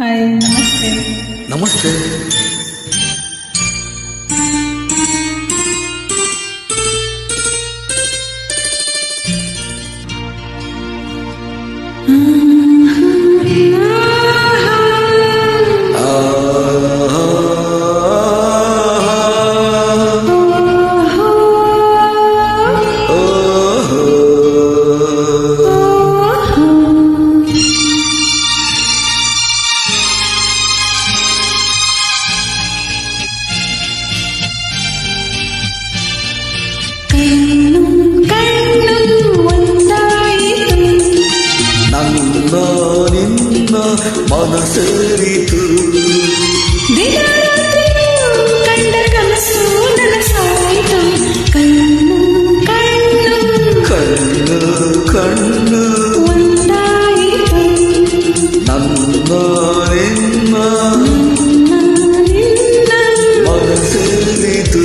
हाय नमस्ते नमस्ते നന്നോ നിന്നോ മനസ്സേറിത്തു കണ്ണു കണ്ണു നന്നോ നിന്നോ മനസ്സേറിത്തു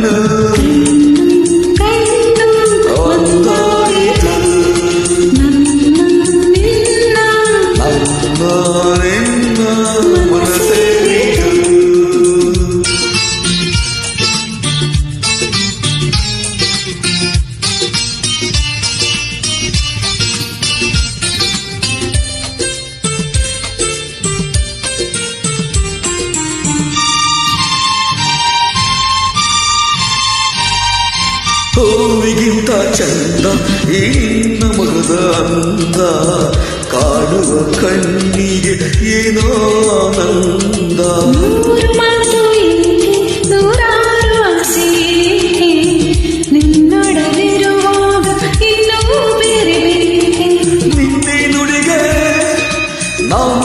love. ಹೂವಿಗಿಂತ ಚಂದ ಇನ್ನ ಮಗದ ಅಂದ ಕಾಡುವ ಕಣ್ಣಿಗೆ ಏನೋ ಆನಂದ ನಿನ್ನೆ ನುಡಿಗೆ ನಾಮ